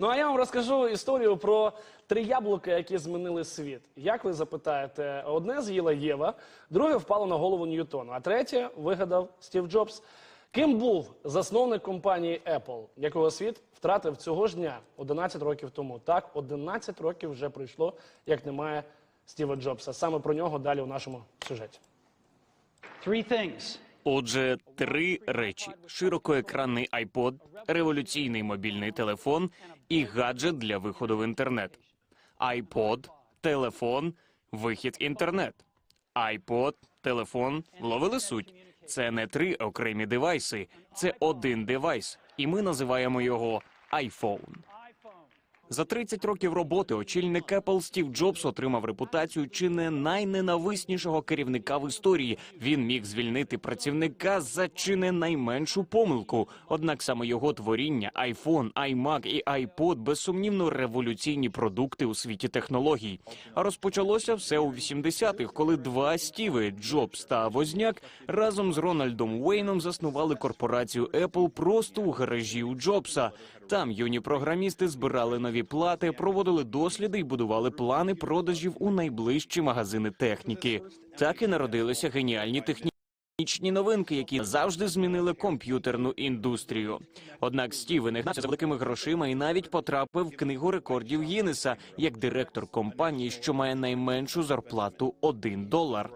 Ну а я вам розкажу історію про три яблука, які змінили світ. Як ви запитаєте, одне з'їла Єва, друге впало на голову Ньютону, а третє вигадав Стів Джобс. Ким був засновник компанії Apple, якого світ втратив цього ж дня 11 років тому? Так, 11 років вже пройшло, як немає Стіва Джобса. Саме про нього далі у нашому сюжеті. Three things. Отже, три речі: широкоекранний iPod, революційний мобільний телефон і гаджет для виходу в інтернет. iPod, телефон, вихід інтернет. iPod, телефон, ловили суть. Це не три окремі девайси, це один девайс, і ми називаємо його iPhone. За 30 років роботи очільник Apple Стів Джобс отримав репутацію чи не найненависнішого керівника в історії. Він міг звільнити працівника за чи не найменшу помилку. Однак саме його творіння, iPhone, iMac і iPod безсумнівно революційні продукти у світі технологій. А розпочалося все у 80-х, коли два Стіви Джобс та Возняк разом з Рональдом Уейном заснували корпорацію Apple просто у гаражі у Джобса. Там юні програмісти збирали нові плати, проводили досліди і будували плани продажів у найближчі магазини техніки. Так і народилися геніальні технічні новинки, які завжди змінили комп'ютерну індустрію. Однак Стів не гнався за великими грошима і навіть потрапив в книгу рекордів Гіннеса як директор компанії, що має найменшу зарплату 1 долар.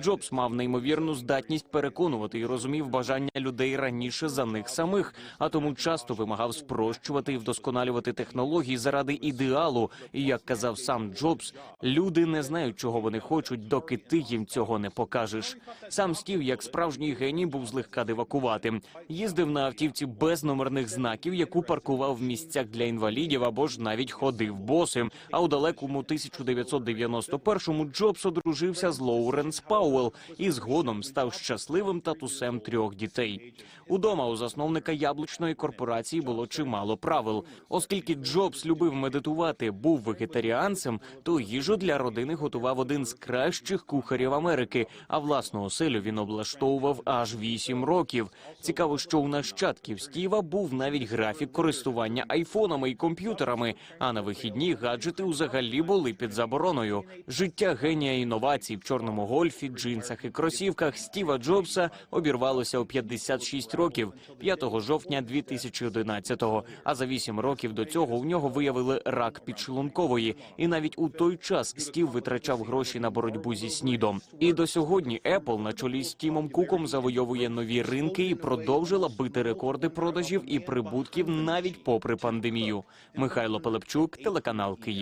Джобс мав неймовірну здатність переконувати і розумів бажання людей раніше за них самих, а тому часто вимагав спрощувати і вдосконалювати технології заради ідеалу. І як казав сам Джобс, люди не знають, чого вони хочуть, доки ти їм цього не покажеш. Сам Стів, як справжній геній, був злегка дивакуватим. Їздив на автівці без номерних знаків, яку паркував в місцях для інвалідів або ж навіть ходив босим. А у далекому 1991-му Джобс одружився з Лоуренс Пауел і згодом став щасливим татусем трьох дітей. Удома у засновника яблучної корпорації було чимало правил. Оскільки Джобс любив медитувати, був вегетаріанцем, то їжу для родини готував один з кращих кухарів Америки. А власну оселю він облаштовував аж вісім років. Цікаво, що у нащадків Стіва був навіть графік користування айфонами і комп'ютерами. А на вихідні гаджети взагалі були під забороною. Життя генія інновацій в чорному гольфі, джинсах і кросівках Стіва Джобса обірвалося у 56 років 5 жовтня 2011-го. А за 8 років до цього у нього виявили рак підшлункової. І навіть у той час Стів витрачав гроші на боротьбу зі снідом. І до сьогодні Apple на чолі з Тімом Куком завойовує нові ринки і продовжила бити рекорди продажів і прибутків навіть попри пандемію. Михайло Пилипчук, телеканал Київ.